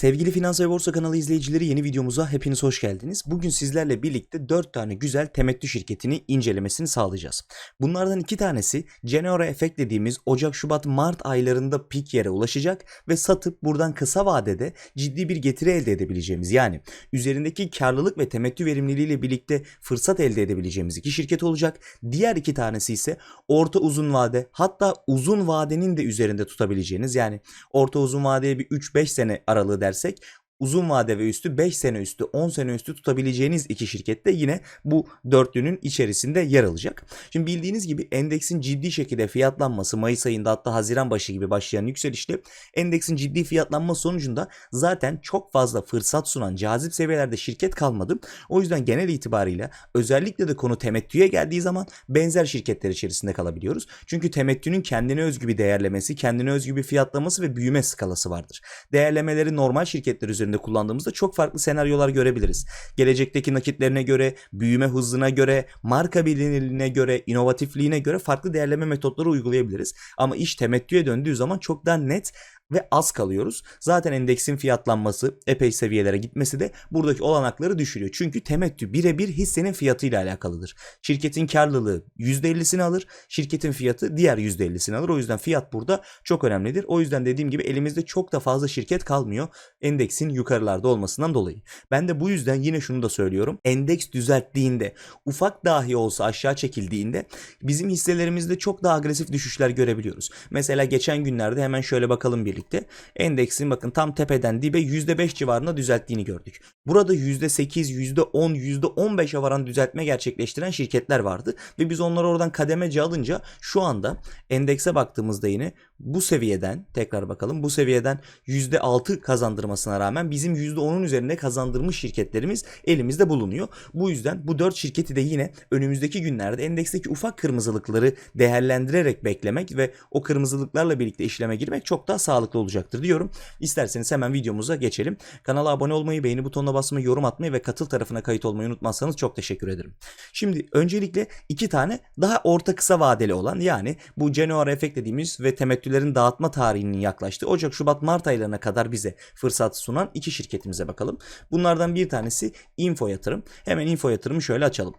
Sevgili Finans ve Borsa kanalı izleyicileri yeni videomuza hepiniz hoş geldiniz. Bugün sizlerle birlikte 4 tane güzel temettü şirketini incelemesini sağlayacağız. Bunlardan 2 tanesi January Effect dediğimiz Ocak, Şubat, Mart aylarında pik yere ulaşacak ve satıp buradan kısa vadede ciddi bir getiri elde edebileceğimiz yani üzerindeki karlılık ve temettü verimliliğiyle birlikte fırsat elde edebileceğimiz iki şirket olacak. Diğer iki tanesi ise orta uzun vade hatta uzun vadenin de üzerinde tutabileceğiniz yani orta uzun vadeye bir 3-5 sene aralığı dersek uzun vade ve üstü 5 sene üstü 10 sene üstü tutabileceğiniz iki şirket de yine bu dörtlünün içerisinde yer alacak. Şimdi bildiğiniz gibi endeksin ciddi şekilde fiyatlanması Mayıs ayında hatta Haziran başı gibi başlayan yükselişle endeksin ciddi fiyatlanma sonucunda zaten çok fazla fırsat sunan cazip seviyelerde şirket kalmadı. O yüzden genel itibariyle özellikle de konu temettüye geldiği zaman benzer şirketler içerisinde kalabiliyoruz. Çünkü temettünün kendine özgü bir değerlemesi, kendine özgü bir fiyatlaması ve büyüme skalası vardır. Değerlemeleri normal şirketler üzerinde kullandığımızda çok farklı senaryolar görebiliriz. Gelecekteki nakitlerine göre, büyüme hızına göre, marka bilinirliğine göre, inovatifliğine göre farklı değerleme metotları uygulayabiliriz. Ama iş temettüye döndüğü zaman çok daha net ve az kalıyoruz. Zaten endeksin fiyatlanması epey seviyelere gitmesi de buradaki olanakları düşürüyor. Çünkü temettü birebir hissenin fiyatıyla alakalıdır. Şirketin karlılığı %50'sini alır, şirketin fiyatı diğer %50'sini alır. O yüzden fiyat burada çok önemlidir. O yüzden dediğim gibi elimizde çok da fazla şirket kalmıyor endeksin yukarılarda olmasından dolayı. Ben de bu yüzden yine şunu da söylüyorum. Endeks düzelttiğinde, ufak dahi olsa aşağı çekildiğinde bizim hisselerimizde çok daha agresif düşüşler görebiliyoruz. Mesela geçen günlerde hemen şöyle bakalım birlikte birlikte endeksin bakın tam tepeden dibe %5 civarında düzelttiğini gördük. Burada %8, %10, %15'e varan düzeltme gerçekleştiren şirketler vardı ve biz onları oradan kademece alınca şu anda endekse baktığımızda yine bu seviyeden tekrar bakalım bu seviyeden %6 kazandırmasına rağmen bizim %10'un üzerinde kazandırmış şirketlerimiz elimizde bulunuyor. Bu yüzden bu 4 şirketi de yine önümüzdeki günlerde endeksteki ufak kırmızılıkları değerlendirerek beklemek ve o kırmızılıklarla birlikte işleme girmek çok daha sağlıklı olacaktır diyorum. İsterseniz hemen videomuza geçelim. Kanala abone olmayı, beğeni butonuna basmayı, yorum atmayı ve katıl tarafına kayıt olmayı unutmazsanız çok teşekkür ederim. Şimdi öncelikle iki tane daha orta kısa vadeli olan yani bu January Effect dediğimiz ve temettülerin dağıtma tarihinin yaklaştığı Ocak, Şubat, Mart aylarına kadar bize fırsat sunan iki şirketimize bakalım. Bunlardan bir tanesi Info Yatırım. Hemen Info Yatırımı şöyle açalım.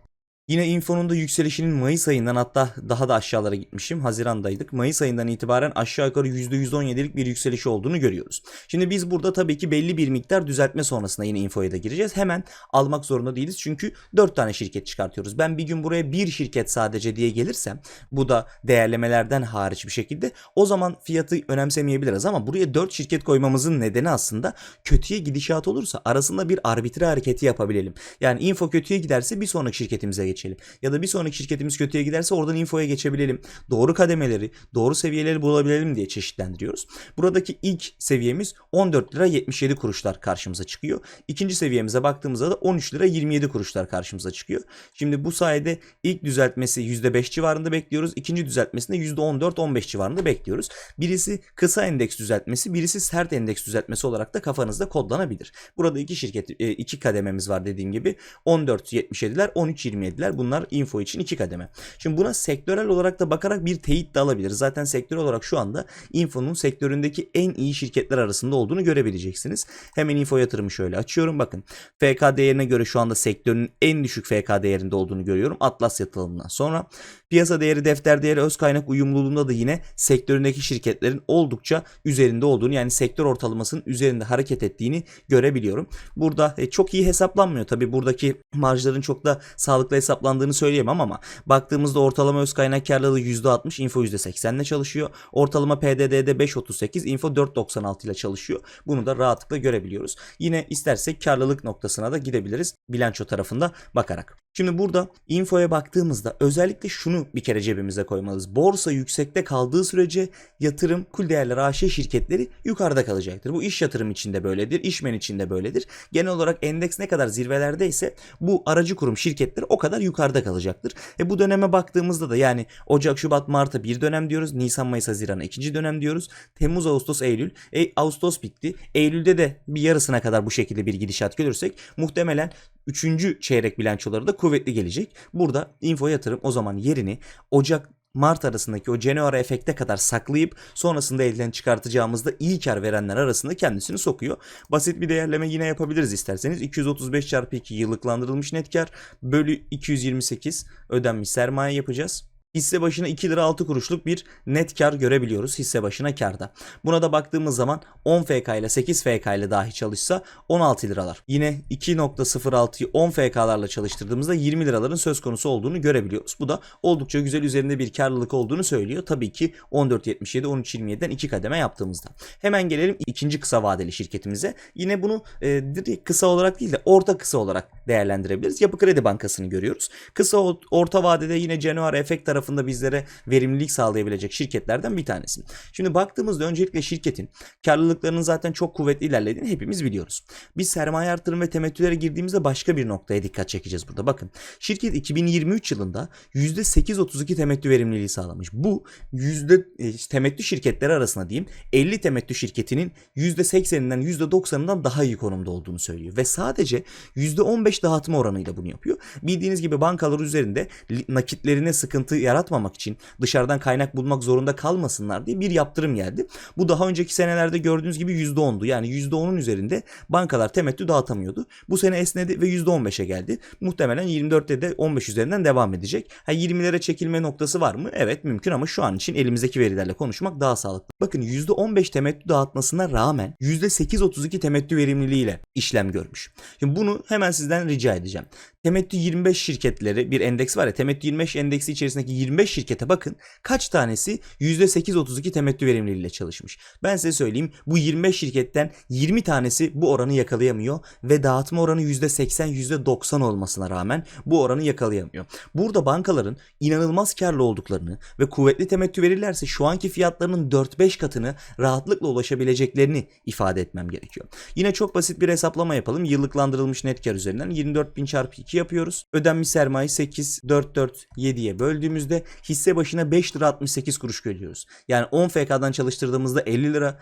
Yine infonun da yükselişinin Mayıs ayından hatta daha da aşağılara gitmişim. Hazirandaydık. Mayıs ayından itibaren aşağı yukarı %117'lik bir yükselişi olduğunu görüyoruz. Şimdi biz burada tabii ki belli bir miktar düzeltme sonrasında yine infoya da gireceğiz. Hemen almak zorunda değiliz. Çünkü 4 tane şirket çıkartıyoruz. Ben bir gün buraya bir şirket sadece diye gelirsem bu da değerlemelerden hariç bir şekilde o zaman fiyatı önemsemeyebiliriz ama buraya 4 şirket koymamızın nedeni aslında kötüye gidişat olursa arasında bir arbitre hareketi yapabilelim. Yani info kötüye giderse bir sonraki şirketimize geçelim. Ya da bir sonraki şirketimiz kötüye giderse oradan infoya geçebilelim. Doğru kademeleri, doğru seviyeleri bulabilelim diye çeşitlendiriyoruz. Buradaki ilk seviyemiz 14 lira 77 kuruşlar karşımıza çıkıyor. İkinci seviyemize baktığımızda da 13 lira 27 kuruşlar karşımıza çıkıyor. Şimdi bu sayede ilk düzeltmesi %5 civarında bekliyoruz. İkinci düzeltmesinde %14-15 civarında bekliyoruz. Birisi kısa endeks düzeltmesi, birisi sert endeks düzeltmesi olarak da kafanızda kodlanabilir. Burada iki şirket, e, iki kadememiz var dediğim gibi. 14.77'ler, 13.27'ler bunlar info için iki kademe. Şimdi buna sektörel olarak da bakarak bir teyit de alabiliriz. Zaten sektör olarak şu anda infonun sektöründeki en iyi şirketler arasında olduğunu görebileceksiniz. Hemen info yatırımı şöyle açıyorum. Bakın FK değerine göre şu anda sektörün en düşük FK değerinde olduğunu görüyorum. Atlas yatırımından sonra piyasa değeri, defter değeri, öz kaynak uyumluluğunda da yine sektöründeki şirketlerin oldukça üzerinde olduğunu yani sektör ortalamasının üzerinde hareket ettiğini görebiliyorum. Burada e, çok iyi hesaplanmıyor. Tabi buradaki marjların çok da sağlıklı hesaplandığını söyleyemem ama baktığımızda ortalama öz kaynak karlılığı %60, info %80 ile çalışıyor. Ortalama PDD'de 5.38, info 4.96 ile çalışıyor. Bunu da rahatlıkla görebiliyoruz. Yine istersek karlılık noktasına da gidebiliriz bilanço tarafında bakarak. Şimdi burada infoya baktığımızda özellikle şunu bir kere cebimize koymalıyız. Borsa yüksekte kaldığı sürece yatırım kul değerler AŞ şirketleri yukarıda kalacaktır. Bu iş yatırım içinde böyledir, işmen içinde böyledir. Genel olarak endeks ne kadar zirvelerdeyse bu aracı kurum şirketler o kadar yukarıda kalacaktır. E bu döneme baktığımızda da yani Ocak, Şubat, Mart'a bir dönem diyoruz. Nisan, Mayıs, Haziran'a ikinci dönem diyoruz. Temmuz, Ağustos, Eylül. E, Ağustos bitti. Eylül'de de bir yarısına kadar bu şekilde bir gidişat görürsek muhtemelen 3. çeyrek bilançoları da kuvvetli gelecek. Burada info yatırım o zaman yerini Ocak Mart arasındaki o January efekte kadar saklayıp sonrasında elden çıkartacağımızda iyi kar verenler arasında kendisini sokuyor. Basit bir değerleme yine yapabiliriz isterseniz. 235 çarpı 2 yıllıklandırılmış net kar bölü 228 ödenmiş sermaye yapacağız. Hisse başına 2 lira 6 kuruşluk bir net kar görebiliyoruz hisse başına karda. Buna da baktığımız zaman 10 FK ile 8 FK ile dahi çalışsa 16 liralar. Yine 2.06'yı 10 FK'larla çalıştırdığımızda 20 liraların söz konusu olduğunu görebiliyoruz. Bu da oldukça güzel üzerinde bir karlılık olduğunu söylüyor. Tabii ki 14.77 13.27'den 2 kademe yaptığımızda. Hemen gelelim ikinci kısa vadeli şirketimize. Yine bunu e, direkt kısa olarak değil de orta kısa olarak değerlendirebiliriz. Yapı Kredi Bankası'nı görüyoruz. Kısa orta vadede yine January Efekt tarafında bizlere verimlilik sağlayabilecek şirketlerden bir tanesi. Şimdi baktığımızda öncelikle şirketin karlılıklarının zaten çok kuvvetli ilerlediğini hepimiz biliyoruz. Biz sermaye artırım ve temettülere girdiğimizde başka bir noktaya dikkat çekeceğiz burada. Bakın şirket 2023 yılında %8.32 temettü verimliliği sağlamış. Bu yüzde e, temettü şirketleri arasında diyeyim 50 temettü şirketinin %80'inden %90'ından daha iyi konumda olduğunu söylüyor. Ve sadece %15 dağıtma oranıyla bunu yapıyor. Bildiğiniz gibi bankalar üzerinde nakitlerine sıkıntı yaratmamak için dışarıdan kaynak bulmak zorunda kalmasınlar diye bir yaptırım geldi. Bu daha önceki senelerde gördüğünüz gibi %10'du. Yani %10'un üzerinde bankalar temettü dağıtamıyordu. Bu sene esnedi ve %15'e geldi. Muhtemelen 24'te de 15 üzerinden devam edecek. Ha 20'lere çekilme noktası var mı? Evet mümkün ama şu an için elimizdeki verilerle konuşmak daha sağlıklı. Bakın %15 temettü dağıtmasına rağmen %8.32 temettü verimliliğiyle işlem görmüş. Şimdi bunu hemen sizden rica edeceğim. Temettü 25 şirketleri bir endeks var ya Temettü 25 endeksi içerisindeki 25 şirkete bakın kaç tanesi %8.32 temettü verimliliğiyle çalışmış. Ben size söyleyeyim bu 25 şirketten 20 tanesi bu oranı yakalayamıyor ve dağıtma oranı %80 %90 olmasına rağmen bu oranı yakalayamıyor. Burada bankaların inanılmaz karlı olduklarını ve kuvvetli temettü verirlerse şu anki fiyatlarının 4-5 katını rahatlıkla ulaşabileceklerini ifade etmem gerekiyor. Yine çok basit bir hesaplama yapalım. Yıllıklandırılmış net kar üzerinden 24.000 çarpı 2 yapıyoruz. Ödenmiş sermaye 8, 4, 4, 7'ye böldüğümüzde hisse başına 5 lira 68 kuruş görüyoruz. Yani 10 FK'dan çalıştırdığımızda 50 lira,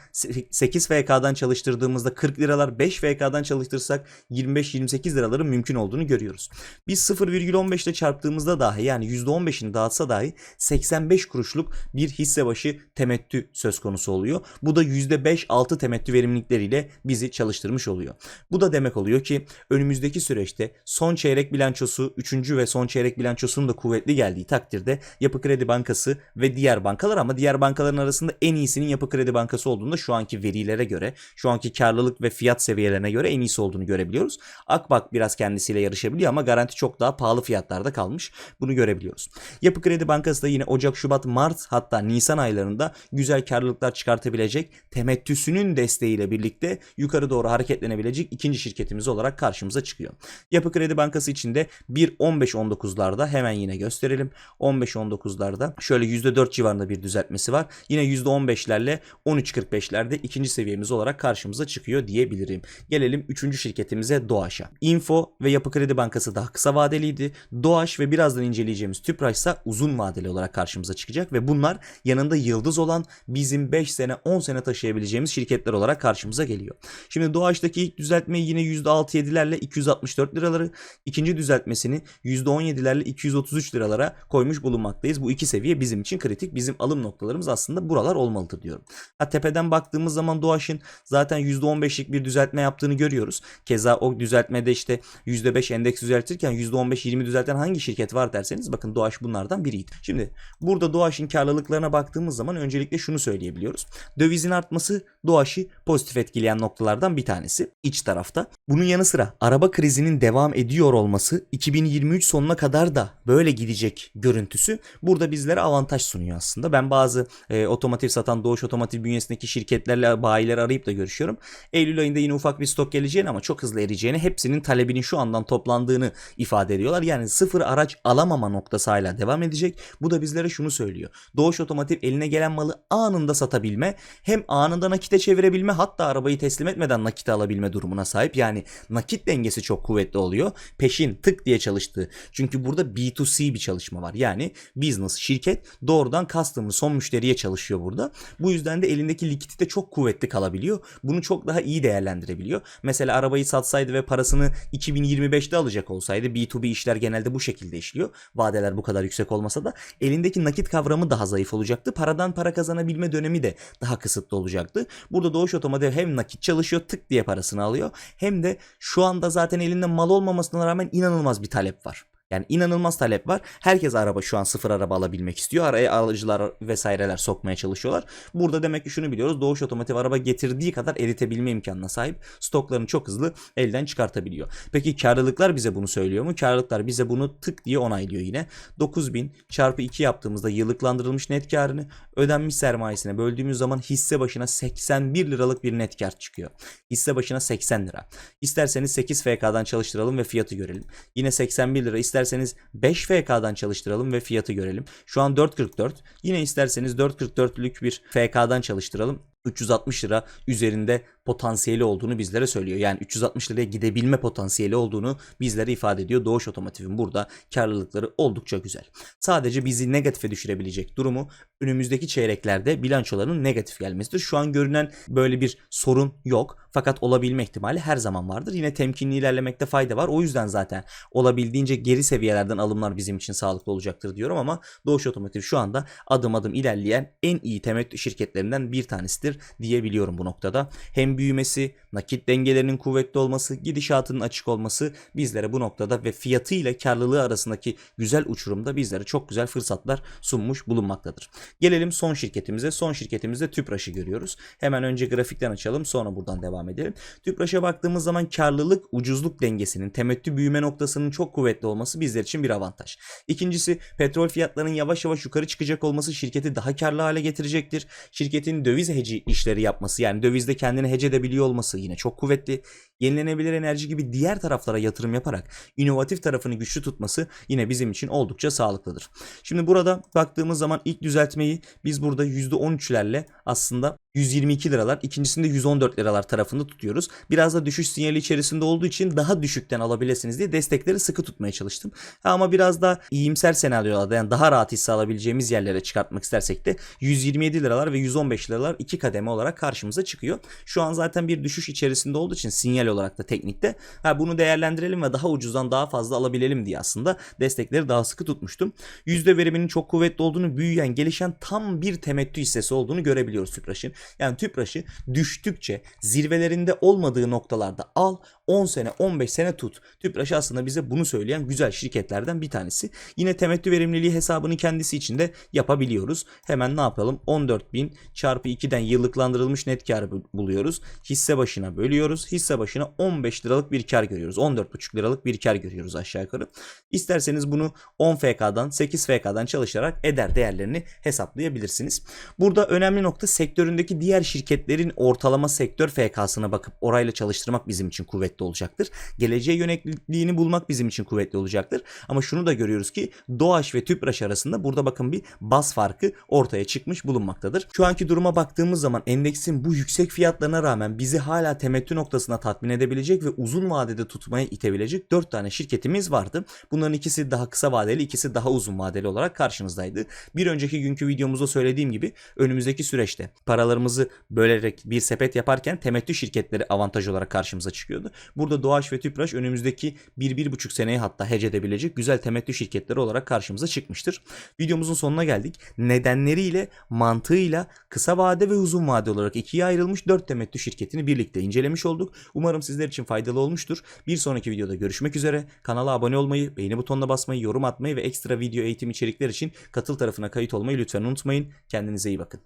8 FK'dan çalıştırdığımızda 40 liralar, 5 FK'dan çalıştırsak 25-28 liraların mümkün olduğunu görüyoruz. Biz 0,15 ile çarptığımızda dahi yani %15'ini dağıtsa dahi 85 kuruşluk bir hisse başı temettü söz konusu oluyor. Bu da %5-6 temettü verimlilikleriyle bizi çalıştırmış oluyor. Bu da demek oluyor ki önümüzdeki süreçte son çeyrek bilançosu, 3. ve son çeyrek bilançosunun da kuvvetli geldiği takdirde Yapı Kredi Bankası ve diğer bankalar ama diğer bankaların arasında en iyisinin Yapı Kredi Bankası olduğunda şu anki verilere göre, şu anki karlılık ve fiyat seviyelerine göre en iyisi olduğunu görebiliyoruz. Akbank biraz kendisiyle yarışabiliyor ama garanti çok daha pahalı fiyatlarda kalmış. Bunu görebiliyoruz. Yapı Kredi Bankası da yine Ocak, Şubat, Mart hatta Nisan aylarında güzel karlılıklar çıkartabilecek temettüsünün desteğiyle birlikte yukarı doğru hareketlenebilecek ikinci şirketimiz olarak karşımıza çıkıyor. Yapı Kredi Bankası için de 1.15-19'larda hemen yine gösterelim. 15-19'larda şöyle %4 civarında bir düzeltmesi var. Yine %15'lerle 13.45'lerde ikinci seviyemiz olarak karşımıza çıkıyor diyebilirim. Gelelim üçüncü şirketimize Doğaş'a. Info ve Yapı Kredi Bankası daha kısa vadeliydi. Doğaş ve birazdan inceleyeceğimiz Tüpraş ise uzun vadeli olarak karşımıza çıkacak ve bunlar yanında yıldız olan bizim 5 sene 10 sene taşıyabileceğimiz şirketler olarak karşımıza geliyor. Şimdi Doğaç'taki ilk düzeltmeyi yine %6-7'lerle 264 liraları, ikinci düzeltmesini %17'lerle 233 liralara koymuş bulunmaktayız. Bu iki seviye bizim için kritik. Bizim alım noktalarımız aslında buralar olmalıdır diyorum. Ha tepeden baktığımız zaman Doğaç'ın zaten %15'lik bir düzeltme yaptığını görüyoruz. Keza o düzeltmede işte %5 endeks düzeltirken %15-20 düzelten hangi şirket var derseniz bakın Doğaç bunlardan biriydi. Şimdi burada Doğaç'ın karlılıklarına baktığımız zaman öncelikle şunu söyleyebiliyoruz. Dövizin artması Doğaç'ı pozitif etkileyen noktalardan bir tanesi iç tarafta. Bunun yanı sıra araba krizinin devam ediyor olması 2023 sonuna kadar da böyle gidecek görüntüsü burada bizlere avantaj sunuyor aslında. Ben bazı e, otomotiv satan Doğuş Otomotiv bünyesindeki şirketlerle bayileri arayıp da görüşüyorum. Eylül ayında yine ufak bir stok geleceğini ama çok hızlı eriyeceğini, hepsinin talebinin şu andan toplandığını ifade ediyorlar. Yani sıfır araç alamama noktası hala devam edecek. Bu da bizlere şunu söylüyor. Doğuş Otomotiv eline gelen malı anında satabilme, hem anında nakit nakite çevirebilme hatta arabayı teslim etmeden nakite alabilme durumuna sahip. Yani nakit dengesi çok kuvvetli oluyor. Peşin tık diye çalıştığı. Çünkü burada B2C bir çalışma var. Yani business, şirket doğrudan customer, son müşteriye çalışıyor burada. Bu yüzden de elindeki likidite çok kuvvetli kalabiliyor. Bunu çok daha iyi değerlendirebiliyor. Mesela arabayı satsaydı ve parasını 2025'te alacak olsaydı B2B işler genelde bu şekilde işliyor. Vadeler bu kadar yüksek olmasa da elindeki nakit kavramı daha zayıf olacaktı. Paradan para kazanabilme dönemi de daha kısıtlı olacaktı. Burada Doğuş Otomotiv hem nakit çalışıyor tık diye parasını alıyor hem de şu anda zaten elinde mal olmamasına rağmen inanılmaz bir talep var. Yani inanılmaz talep var. Herkes araba şu an sıfır araba alabilmek istiyor. Araya alıcılar vesaireler sokmaya çalışıyorlar. Burada demek ki şunu biliyoruz. Doğuş Otomotiv araba getirdiği kadar eritebilme imkanına sahip. Stoklarını çok hızlı elden çıkartabiliyor. Peki karlılıklar bize bunu söylüyor mu? Karlılıklar bize bunu tık diye onaylıyor yine. 9000 çarpı 2 yaptığımızda yıllıklandırılmış net karını ödenmiş sermayesine böldüğümüz zaman hisse başına 81 liralık bir net kar çıkıyor. Hisse başına 80 lira. İsterseniz 8 FK'dan çalıştıralım ve fiyatı görelim. Yine 81 lira. İsterseniz 5 FK'dan çalıştıralım ve fiyatı görelim. Şu an 4.44. Yine isterseniz 4.44'lük bir FK'dan çalıştıralım. 360 lira üzerinde potansiyeli olduğunu bizlere söylüyor. Yani 360 liraya gidebilme potansiyeli olduğunu bizlere ifade ediyor. Doğuş Otomotiv'in burada karlılıkları oldukça güzel. Sadece bizi negatife düşürebilecek durumu önümüzdeki çeyreklerde bilançoların negatif gelmesidir. Şu an görünen böyle bir sorun yok. Fakat olabilme ihtimali her zaman vardır. Yine temkinli ilerlemekte fayda var. O yüzden zaten olabildiğince geri seviyelerden alımlar bizim için sağlıklı olacaktır diyorum ama Doğuş Otomotiv şu anda adım adım ilerleyen en iyi temettü şirketlerinden bir tanesidir diyebiliyorum bu noktada. Hem büyümesi, nakit dengelerinin kuvvetli olması, gidişatının açık olması bizlere bu noktada ve fiyatıyla karlılığı arasındaki güzel uçurumda bizlere çok güzel fırsatlar sunmuş bulunmaktadır. Gelelim son şirketimize. Son şirketimizde Tüpraş'ı görüyoruz. Hemen önce grafikten açalım sonra buradan devam edelim. Tüpraş'a baktığımız zaman karlılık ucuzluk dengesinin temettü büyüme noktasının çok kuvvetli olması bizler için bir avantaj. İkincisi petrol fiyatlarının yavaş yavaş yukarı çıkacak olması şirketi daha karlı hale getirecektir. Şirketin döviz heci işleri yapması yani dövizde kendini hece edebiliyor olması yine çok kuvvetli. Yenilenebilir enerji gibi diğer taraflara yatırım yaparak inovatif tarafını güçlü tutması yine bizim için oldukça sağlıklıdır. Şimdi burada baktığımız zaman ilk düzeltmeyi biz burada %13'lerle aslında 122 liralar, ikincisinde 114 liralar tarafında tutuyoruz. Biraz da düşüş sinyali içerisinde olduğu için daha düşükten alabilirsiniz diye destekleri sıkı tutmaya çalıştım. Ama biraz da iyimser senaryolarda yani daha rahat hisse alabileceğimiz yerlere çıkartmak istersek de 127 liralar ve 115 liralar iki kademe olarak karşımıza çıkıyor. Şu an zaten bir düşüş içerisinde olduğu için sinyal olarak da teknikte ha bunu değerlendirelim ve daha ucuzdan daha fazla alabilelim diye aslında destekleri daha sıkı tutmuştum. Yüzde veriminin çok kuvvetli olduğunu, büyüyen, gelişen tam bir temettü hissesi olduğunu görebiliyoruz Tüpraş'ın. Yani Tüpraş'ı düştükçe zirvelerinde olmadığı noktalarda al 10 sene 15 sene tut. Tüpraş aslında bize bunu söyleyen güzel şirketlerden bir tanesi. Yine temettü verimliliği hesabını kendisi için de yapabiliyoruz. Hemen ne yapalım? 14.000 çarpı 2'den yıllıklandırılmış net karı buluyoruz. Hisse başına bölüyoruz. Hisse başına 15 liralık bir kar görüyoruz. 14,5 liralık bir kar görüyoruz aşağı yukarı. İsterseniz bunu 10 FK'dan 8 FK'dan çalışarak eder değerlerini hesaplayabilirsiniz. Burada önemli nokta sektöründeki diğer şirketlerin ortalama sektör FK'sına bakıp orayla çalıştırmak bizim için kuvvetli olacaktır. Geleceğe yönelikliğini bulmak bizim için kuvvetli olacaktır. Ama şunu da görüyoruz ki Doğaş ve Tüpraş arasında burada bakın bir baz farkı ortaya çıkmış bulunmaktadır. Şu anki duruma baktığımız zaman endeksin bu yüksek fiyatlarına rağmen bizi hala temettü noktasına tatmin edebilecek ve uzun vadede tutmaya itebilecek 4 tane şirketimiz vardı. Bunların ikisi daha kısa vadeli, ikisi daha uzun vadeli olarak karşınızdaydı. Bir önceki günkü videomuzda söylediğim gibi önümüzdeki süreçte paralarımızı bölerek bir sepet yaparken temettü şirketleri avantaj olarak karşımıza çıkıyordu. Burada Doğaç ve Tüpraş önümüzdeki 1-1,5 seneye hatta hece edebilecek güzel temettü şirketleri olarak karşımıza çıkmıştır. Videomuzun sonuna geldik. Nedenleriyle, mantığıyla kısa vade ve uzun vade olarak ikiye ayrılmış 4 temettü şirketini birlikte incelemiş olduk. Umarım sizler için faydalı olmuştur. Bir sonraki videoda görüşmek üzere. Kanala abone olmayı, beğeni butonuna basmayı, yorum atmayı ve ekstra video eğitim içerikler için katıl tarafına kayıt olmayı lütfen unutmayın. Kendinize iyi bakın.